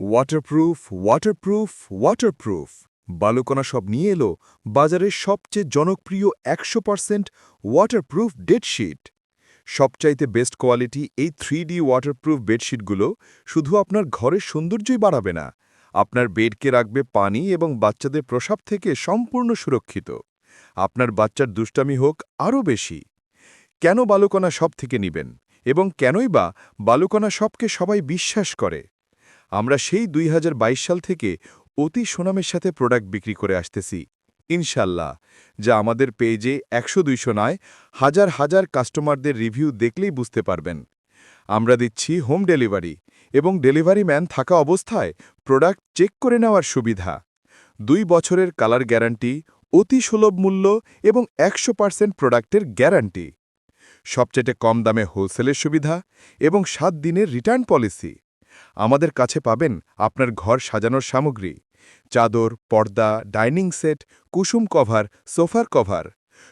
Waterproof waterproof waterproof বালুকণা সব নিয়ে এলো বাজারের সবচেয়ে জনপ্রিয় একশো পার্সেন্ট ওয়াটারপ্রুফ বেডশিট সবচাইতে বেস্ট কোয়ালিটি এই থ্রি ডি ওয়াটারপ্রুফ বেডশিটগুলো শুধু আপনার ঘরের সৌন্দর্যই বাড়াবে না, আপনার বেডকে রাখবে পানি এবং বাচ্চাদের প্রসাব থেকে সম্পূর্ণ সুরক্ষিত। আপনার বাচ্চার দুষ্টামি হোক আরও বেশি। কেন বালুকণা সব থেকে নিবেন এবং কেনই বা বালুকণা সবকে সবাই বিশ্বাস করে? আমরা সেই দুই হাজার বাইশ সাল থেকে অতি সুনামের সাথে প্রোডাক্ট বিক্রি করে আসতেছি। ইনশাল্লাহ যা আমাদের পেজে একশো দুইশো নয়, হাজার হাজার কাস্টমারদের রিভিউ দেখলেই বুঝতে পারবেন। আমরা দিচ্ছি হোম ডেলিভারি এবং ডেলিভারি ম্যান থাকা অবস্থায় প্রোডাক্ট চেক করে নেওয়ার সুবিধা। দুই বছরের কালার গ্যারান্টি অতি সুলভ মূল্য এবং একশো পার্সেন্ট প্রোডাক্টের গ্যারান্টি সবচেয়ে কম দামে হোলসেলের সুবিধা এবং সাত দিনের রিটার্ন পলিসি আমাদের কাছে পাবেন আপনার ঘর সাজানোর সামগ্রী। চাদর, পর্দা, ডাইনিং সেট, কুসুম কভার, সোফার কভার।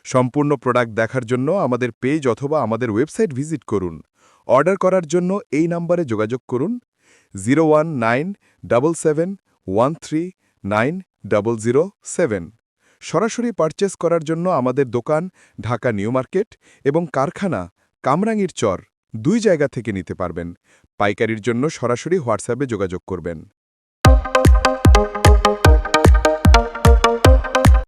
সম্পূর্ণ প্রোডাক্ট দেখার জন্য আমাদের পেজ অথবা আমাদের ওয়েবসাইট ভিজিট করুন। অর্ডার করার জন্য এই নাম্বারে যোগাযোগ করুন। Zero one nine seven one three nine zero seven. সরাসরি পারচেস করার জন্য আমাদের দোকান, ঢাকা নিউ মার্কেট এবং কারখানা কামরাঙ্গীর চর। দুই জায়গা থেকে নিতে পারবেন। পাইকারির জন্য সরাসরি হোয়াটসঅ্যাপে যোগাযোগ করবেন।